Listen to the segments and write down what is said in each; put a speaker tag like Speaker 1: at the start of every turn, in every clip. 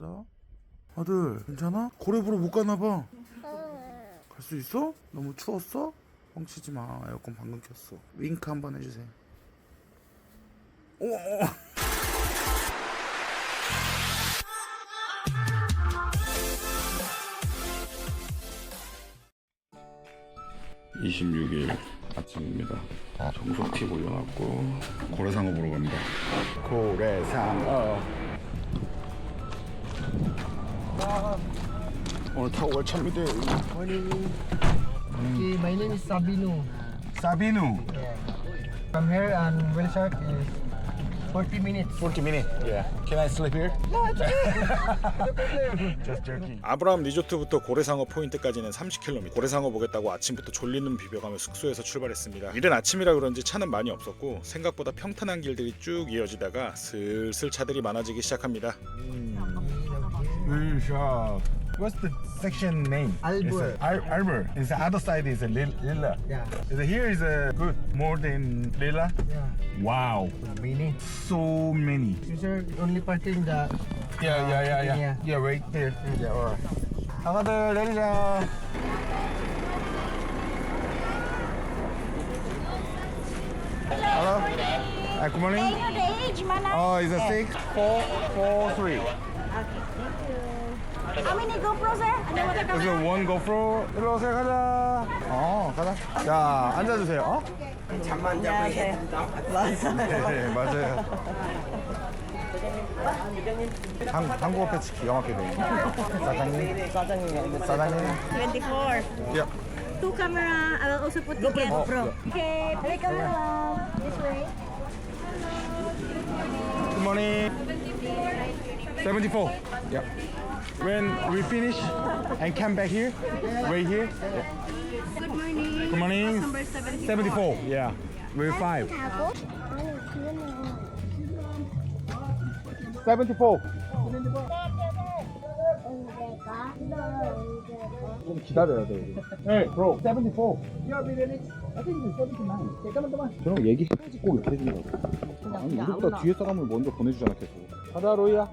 Speaker 1: 알았어? 아들 괜찮아? 고래 보러 못 가나 봐. 갈 수 있어? 너무 추웠어? 뻥치지 마. 에어컨 방금 켰어. 윙크 한번 해주세요. 오. 26일 아침입니다. 정수티 올려놨고 고래상어 보러 갑니다. 고래상어. 오늘 타고 갈 차입니다.
Speaker 2: Okay, my name is Sabino.
Speaker 1: 사비누.
Speaker 2: From here and Whale Shark is 40 minutes.
Speaker 1: 40 minutes. Yeah. Can I sleep here? Just joking. 아브라함 리조트부터 고래상어 포인트까지는 30km. 고래상어 보겠다고 아침부터 눈 비벼가며 숙소에서 출발했습니다. 이른 아침이라 그런지 차는 많이 없었고 생각보다 평탄한 길들이 쭉 이어지다가 슬슬 차들이 많아지기 시작합니다.
Speaker 3: Whale shark. What's the section name?
Speaker 2: Albor.
Speaker 3: It's a, Al- Albor. Is the other side is a lil- lila.
Speaker 2: Yeah.
Speaker 3: Is it- here is a good more than lila.
Speaker 2: Yeah.
Speaker 3: Wow,
Speaker 2: Mini.
Speaker 3: so many.
Speaker 2: These are only parting the
Speaker 3: Yeah, yeah, yeah, yeah.
Speaker 2: Yeah.
Speaker 3: Yeah, right there. Yeah, alright. 강아들 내리자. Hello. Hi, good morning.
Speaker 4: Tayo the age, mana?
Speaker 3: Oh, is it six, four, four, three.
Speaker 4: Okay, thank you. How many GoPro, sir? Ano mo
Speaker 3: 그래서 원 GoPro 일로 오세요 가자 어 가자 자 앉아주세요 어? 네 맞아요 한, 한국어 패치 기가 막히게 돼 사장님 사장님 사장님
Speaker 4: 24.
Speaker 3: 야.
Speaker 4: Two camera. I will also put together.
Speaker 3: GoPro.
Speaker 4: Okay, play camera lang. This way.
Speaker 3: Good morning 74 yeah. When we finish and come back here right here
Speaker 4: Good morning.
Speaker 3: Good morning
Speaker 4: Number 74.
Speaker 3: 74 yeah we're five 74좀 기다려야 돼. 네, bro. 74. 저런 얘기해야지 꼭 이렇게 거야. 아니, 우리보다 뒤에 사람을 먼저 보내주잖아, 계속. 가자, 로이야.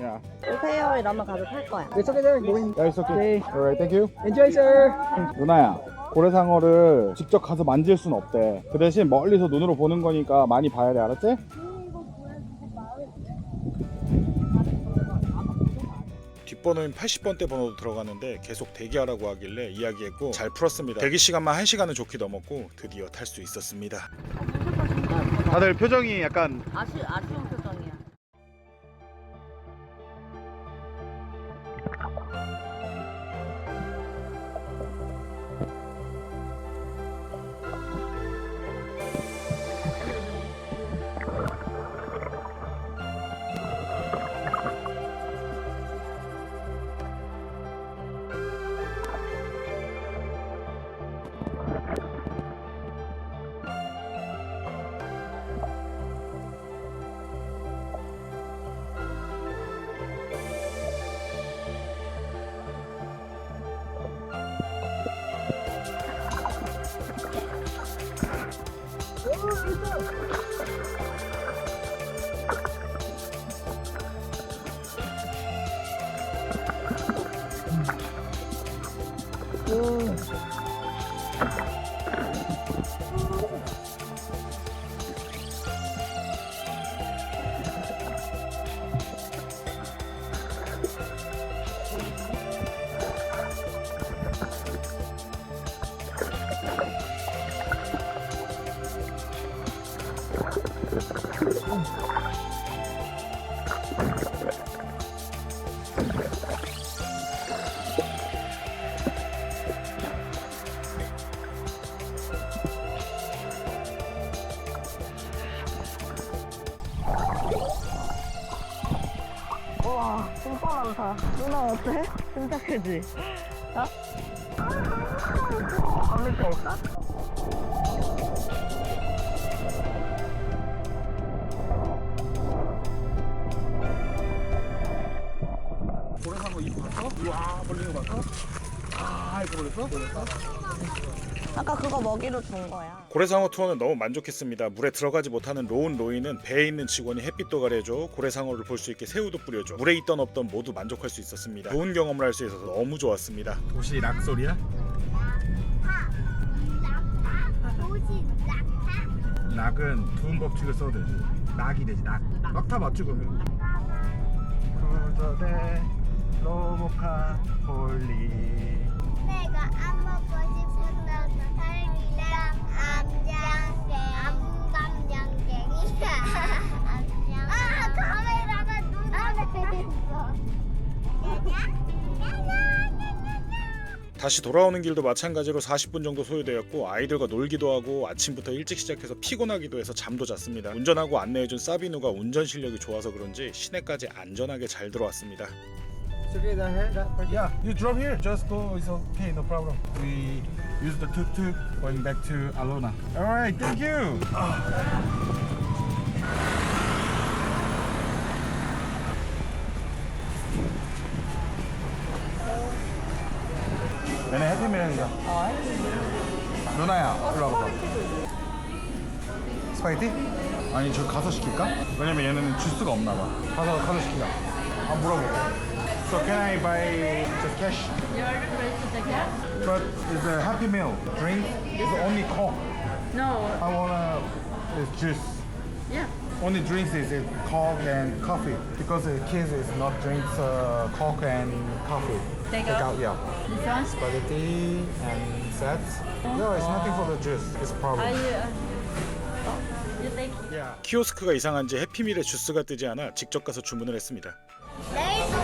Speaker 3: 야.
Speaker 4: 오세요. 이러면 가서 탈 거야.
Speaker 3: It's okay there. Going. Yeah, it's okay. Alright, thank you. Enjoy, sir. 누나야. 고래상어를 직접 가서 만질 순 없대. 그 대신 멀리서 눈으로 보는 거니까 많이 봐야 돼, 알았지?
Speaker 1: 뒷번호인 80번대 번호도 들어갔는데 계속 대기하라고 하길래 이야기했고 잘 풀었습니다. 대기 시간만 1시간은 좋게 넘었고 드디어 탈 수 있었습니다. 다들 표정이 약간
Speaker 5: 아쉬, 아쉬운
Speaker 4: 진짜 많다. 누나 어때? 진짜 크지? 어? 안 밑에 있어?
Speaker 1: 고래상어 입 봤어? 우와 벌리는 거 봤어? 아 이거 벌렸어? 벌렸어?
Speaker 4: 아까 그거 먹이로 준 거야.
Speaker 1: 고래상어 투어는 너무 만족했습니다. 물에 들어가지 못하는 로운 로이는 배에 있는 직원이 햇빛 도 가려줘 고래상어를 볼 수 있게 새우도 뿌려줘 물에 있던 없던 모두 만족할 수 있었습니다. 좋은 경험을 할 수 있어서 너무 좋았습니다.
Speaker 3: 도시 락 소리야?
Speaker 5: 도시 낙타
Speaker 3: 락은 두음 법칙을 써도 되지 락이 되지 락 낙타 맞죠 그러면? 구조대 로보카 홀리
Speaker 5: 내가 안 먹고 싶 아 카메라가 눈앞에 있어
Speaker 1: 다시 돌아오는 길도 마찬가지로 40분 정도 소요되었고 아이들과 놀기도 하고 아침부터 일찍 시작해서 피곤하기도 해서 잠도 잤습니다. 운전하고 안내해준 사비누가 운전 실력이 좋아서 그런지 시내까지 안전하게 잘 들어왔습니다.
Speaker 2: That part.
Speaker 3: Yeah, you drop here. Just go. It's okay. No problem. We use the tuk-tuk going back to Alona. All right. Thank you. 얘네 해피밀이다. 누나야, 일로 와봐. 스파게티? 아니, 저 가서 시킬까? 왜냐면 얘네는 주스가 없나 봐. 가서 가서 시키자. 아 물어보고. So can I buy just cash?
Speaker 6: You order for the cat?
Speaker 3: But it's a happy meal. Drink is only coke.
Speaker 6: No.
Speaker 3: I wanna is juice.
Speaker 6: Yeah.
Speaker 3: Only drinks is uh, coke and coffee because the kids is not drinks uh, coke and coffee.
Speaker 6: Take out?
Speaker 3: yeah.
Speaker 6: This one?
Speaker 3: Spaghetti and sets. No, it's nothing for the juice. It's a problem.
Speaker 6: Are you? Oh, you take.
Speaker 3: Yeah.
Speaker 1: 키오스크가 이상한지 해피밀에 주스가 뜨지 않아 직접 가서 주문을 했습니다.
Speaker 5: 내일도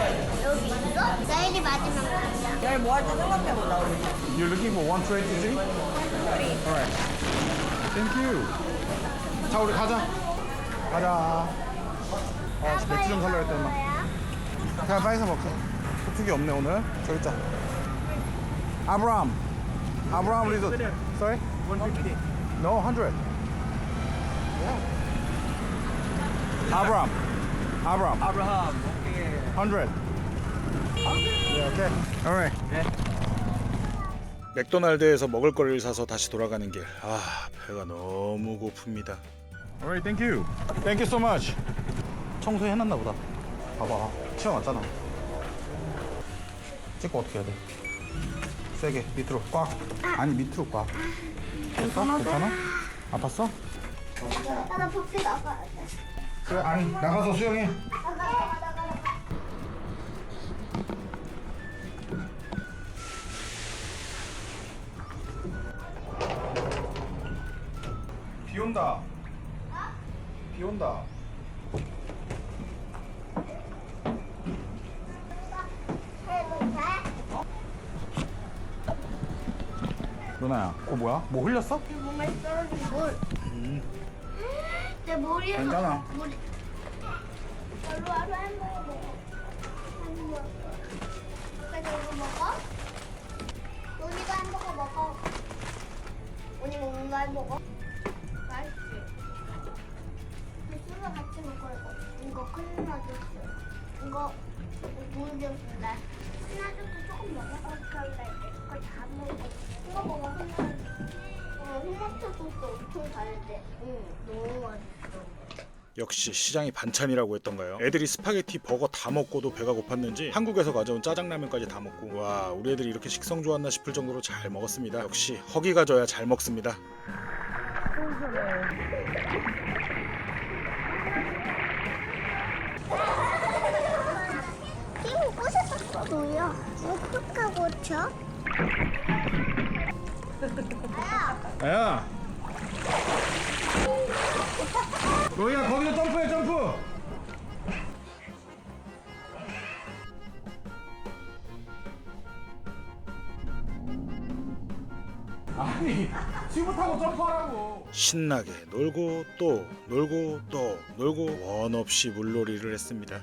Speaker 5: 여기 있어? 내일이 마지막 날이야
Speaker 4: 내일 뭐할때 생각해 보자, 우리.
Speaker 3: You're looking for one tray to drink? Alright. Thank you. 자, 우리 가자. 가자. 어, 맥주 좀 살려 했더니 막. 그냥 빨리 사 먹자. 소tuk이 없네 오늘. 저기 있자. 아브람. 아브람 리조트. Sorry? 150. No, 100. 아브람. 아브람.
Speaker 2: Abraham. Okay.
Speaker 3: 100. Yeah, okay. Alright.
Speaker 1: 맥도날드에서 먹을 거리를 사서 다시 돌아가는 길. 아, 배가 너무 고픕니다.
Speaker 3: Alright, thank you. Thank you so much. 청소해 놨나 보다. 봐봐. 튀어났잖아. 찍고 어떻게 해야 돼? 세게 밑으로 꽉. 아니 밑으로 꽉. 됐어? 괜찮아? 아팠어?
Speaker 5: 나 밖에 나가야 돼
Speaker 3: 그래, 아니 나가서 수영해. 누나야, 그거 뭐야? 뭐 흘렸어?
Speaker 5: 몸에 떨어진 물. 내 머리에
Speaker 3: 괜찮아.
Speaker 5: 물이. 하루하루 햄버거 먹어. 햄버거. 그래서 이거 먹어? 언니가 햄버거 먹어. 언니 먹는 거 햄버거? 맛있지? 술을 같이 먹고 이거. 이거 큰나 주스. 이거 물 주스인데. 큰나 주스 조금 먹어볼래? 이 엄청 달대. 응, 너무 맛있어.
Speaker 1: 역시 시장이 반찬이라고 했던가요? 애들이 스파게티 버거 다 먹고도 배가 고팠는지 한국에서 가져온 짜장라면까지 다 먹고 와 우리 애들이 이렇게 식성 좋았나 싶을 정도로 잘 먹었습니다. 역시 허기가 져야 잘 먹습니다.
Speaker 5: 꽂았어, 뭐야? 어떻게 고쳐?
Speaker 3: 야. 로이야 거기서 점프해 점프. 아니 튜브 타고 점프하라고.
Speaker 1: 신나게 놀고 또 놀고 또 놀고 원 없이 물놀이를 했습니다.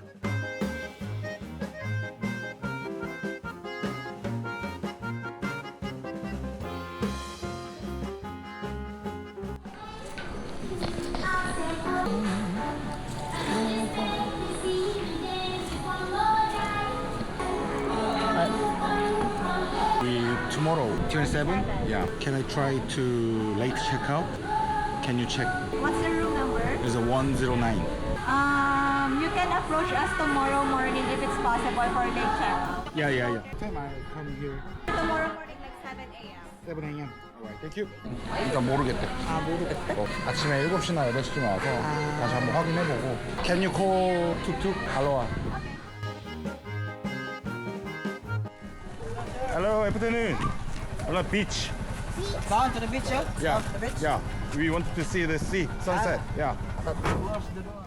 Speaker 3: 27? Yeah. Can I try to late check out? Can you check?
Speaker 7: What's the room number?
Speaker 3: It's a 109.
Speaker 7: Um, you can approach us tomorrow morning if it's possible for late check.
Speaker 3: Yeah, yeah, yeah. Time I come here.
Speaker 7: Tomorrow morning like 7 a.m.
Speaker 3: 7 a.m. Alright, thank you. 그러니까 모르겠대. 아, 모르겠대? 어, 아침에 7시나 8시쯤 와서 다시 한번 확인해보고 Can you call 툭툭? 알로와. Hello, afternoon. Hello, beach.
Speaker 2: Down to the beach, yeah?
Speaker 3: Yeah, yeah. We wanted to see the sea, sunset. Yeah.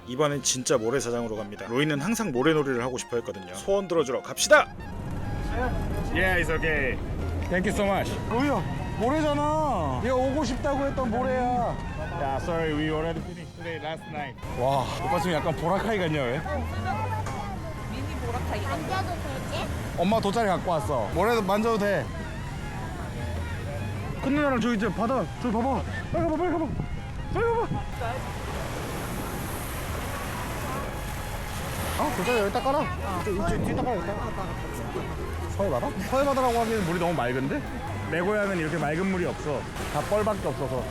Speaker 1: 이번엔 진짜 모래사장으로 갑니다. 로이는 항상 모래놀이를 하고 싶어 했거든요. 소원 들어주러 갑시다.
Speaker 3: Yeah, it's okay. Thank you so much. 로이야, 모래잖아. 내가 오고 싶다고 했던 모래야. Yeah, sorry, we already finished today last night. 와, 오빠 지금 약간 보라카이 같냐 왜?
Speaker 5: 만져도 되지?
Speaker 3: 엄마 돗자리 갖고 왔어. 모래도 만져도 돼. 큰 누나랑 저기 이제 바다 저기 봐봐. 빨리 가봐, 빨리 가봐. 빨리 가봐. 어, 돗자리 여기다 깔아. 이쪽, 이쪽 뒤에다 깔아, 여기다. 서해 바다? 서해 바다라고 하기엔 물이 너무 맑은데? 내 고향은 이렇게 맑은 물이 없어. 다 뻘밖에 없어서.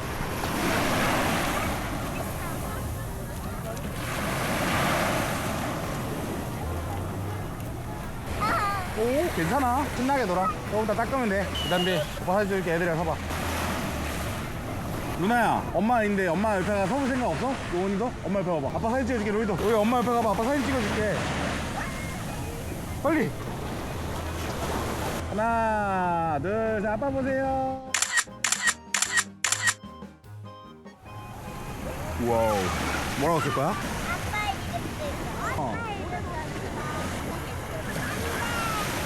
Speaker 3: 오 괜찮아. 신나게 놀아. 조금 더 닦으면 돼. 그다음에 오빠 사진 찍을게. 애들이랑 서봐. 루나야 엄마 있는데 엄마 옆에 가 서볼 생각 없어? 로운이도? 엄마 옆에 와봐. 아빠 사진 찍어줄게 로이도. 로이 엄마 옆에 가봐. 아빠 사진 찍어줄게. 빨리. 하나 둘셋. 아빠 보세요. 와우. 뭐라고 쓸 거야?
Speaker 5: 아빠 이름 쓰고.
Speaker 3: 어.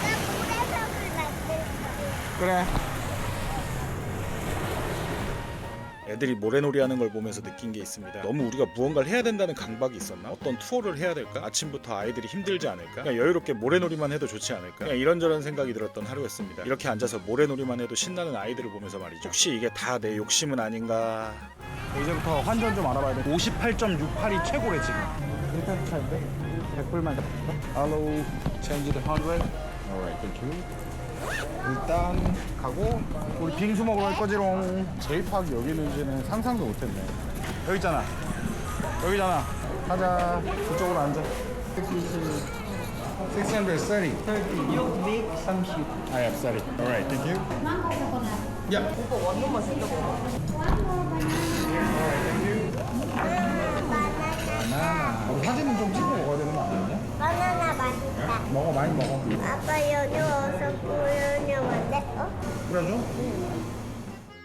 Speaker 5: 나 모래석을 만들 거야.
Speaker 3: 그래
Speaker 1: 애들이 모래놀이 하는 걸 보면서 느낀 게 있습니다. 너무 우리가 무언가를 해야 된다는 강박이 있었나? 어떤 투어를 해야 될까? 아침부터 아이들이 힘들지 않을까? 그냥 여유롭게 모래놀이만 해도 좋지 않을까? 그냥 이런저런 생각이 들었던 하루였습니다. 이렇게 앉아서 모래놀이만 해도 신나는 아이들을 보면서 말이죠. 혹시 이게 다 내 욕심은 아닌가?
Speaker 3: 이제부터 환전 좀 알아봐야 돼. 58.68이 최고래 지금. 일단 차인데 100불만 잡을까? Hello, change the hundred. Alright, thank you. 일단 가고 우리 빙수 먹으러 갈 거지롱. 제이팍 여기 있는지는 상상도 못했네. 여기 있잖아. 여기잖아. 가자. 그쪽으로 앉아. 630. 30.
Speaker 2: You make some shit.
Speaker 3: I have 30. Alright, thank you. Yeah. 바나나. 우리 사진은 좀 찍
Speaker 5: 맛있다.
Speaker 3: 먹어 많이 먹어.
Speaker 5: 아빠 연유 어서 보여주면 돼? 어?
Speaker 3: 뿌려줘.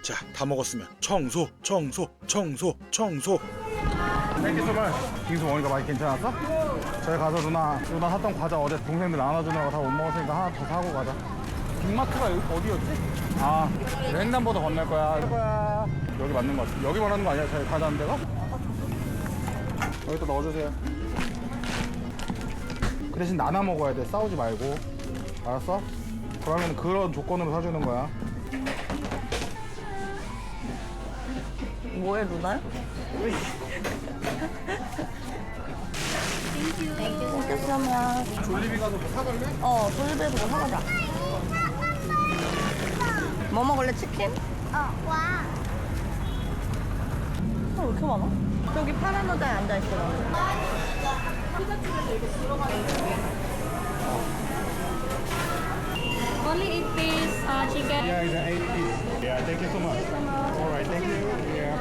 Speaker 1: 자, 다 먹었으면 청소, 청소, 청소, 청소.
Speaker 3: 땡큐 소말. 빙수 먹으니까 많이 괜찮았어? 저희 가서 누나 누나 샀던 과자 어제 동생들 나눠주느라고 다 못 먹었으니까 하나 더 사고 가자. 빅마트가 여기 어디였지? 아 횡단보도 건널 거야. 할 거야. 여기 맞는 거 같아. 여기 말하는 거 아니야? 저희 과자하는 데가? 여기 또 넣어주세요. 그 대신 나눠 먹어야 돼. 싸우지 말고. 알았어? 그러면 그런 조건으로 사주는 거야.
Speaker 4: 뭐해 루나요? 땡큐
Speaker 3: 졸리비 가서 뭐 사갈래?
Speaker 4: 어 돌베에서 뭐 사가자 뭐 먹을래 치킨?
Speaker 5: 어, 와.
Speaker 4: 아, 왜 이렇게 많아? 저기 파란 의자에 앉아있어
Speaker 6: Only eight piece uh, chicken.
Speaker 3: Yeah, it's an eight piece. Yeah, thank you so much. All right, thank you. Yeah.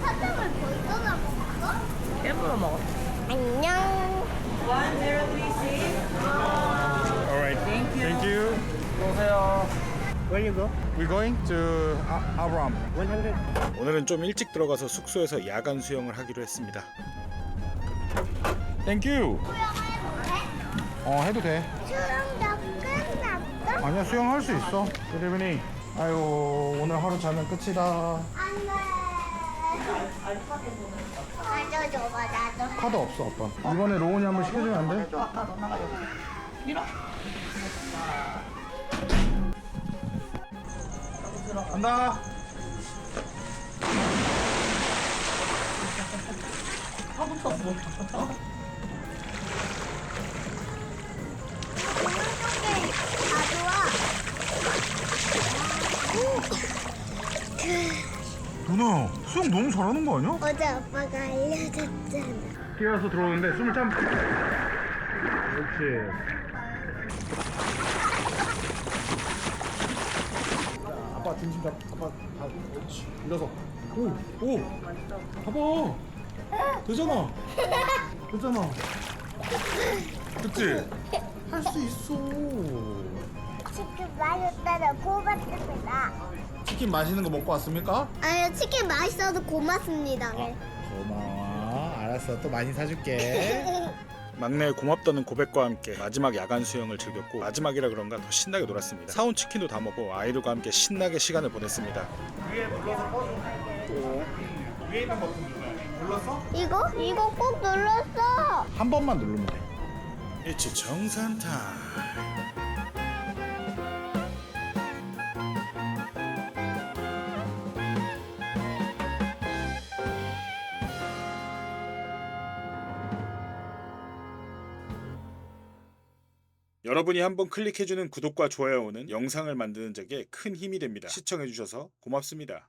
Speaker 5: 사탕을 벌써 다 먹었어?
Speaker 4: 깨물어 먹었어
Speaker 5: 안녕.
Speaker 3: All right. Thank you. Thank you. 오세요.
Speaker 2: Where you go?
Speaker 3: We're going to A- Avram.
Speaker 2: 100.
Speaker 1: 오늘은 좀 일찍 들어가서 숙소에서 야간 수영을 하기로 했습니다.
Speaker 3: Thank you. 어, 해도 돼.
Speaker 5: 수영도 끝났어?
Speaker 3: 아니야, 수영할 수 있어. Evening. 아이고, 오늘 하루 자면 끝이다.
Speaker 5: 안 돼. 가져줘봐, 나도.
Speaker 3: 카드 없어, 아빠. 이번에 로운이 한번 시켜주면 안 돼? 간다.
Speaker 5: 가져와.
Speaker 3: 누나 수영 너무 잘하는 거 아니야?
Speaker 5: 어제 아빠가 알려줬잖아.
Speaker 3: 뛰어서 들어오는데 숨을 참. 그렇지. 아빠 중심 잡 아빠 다 그렇지. 일어서. 오 오. 봐봐. 되잖아. 되잖아. 그치? 할 수 있어
Speaker 5: 치킨 맛있다라 고맙습니다.
Speaker 3: 치킨 맛있는 거 먹고 왔습니까?
Speaker 5: 아유 치킨 맛있어도 고맙습니다. 네.
Speaker 3: 고마워 알았어 또 많이 사줄게
Speaker 1: 막내의 고맙다는 고백과 함께 마지막 야간 수영을 즐겼고 마지막이라 그런가 더 신나게 놀았습니다. 사온 치킨도 다 먹고 아이들과 함께 신나게 시간을 보냈습니다.
Speaker 5: 이거 이거 꼭 눌렀어.
Speaker 3: 한 번만 누르면 돼
Speaker 1: 일치 정산 타 여러분이 한번 클릭해주는 구독과 좋아요는 영상을 만드는 데에 큰 힘이 됩니다. 시청해주셔서 고맙습니다.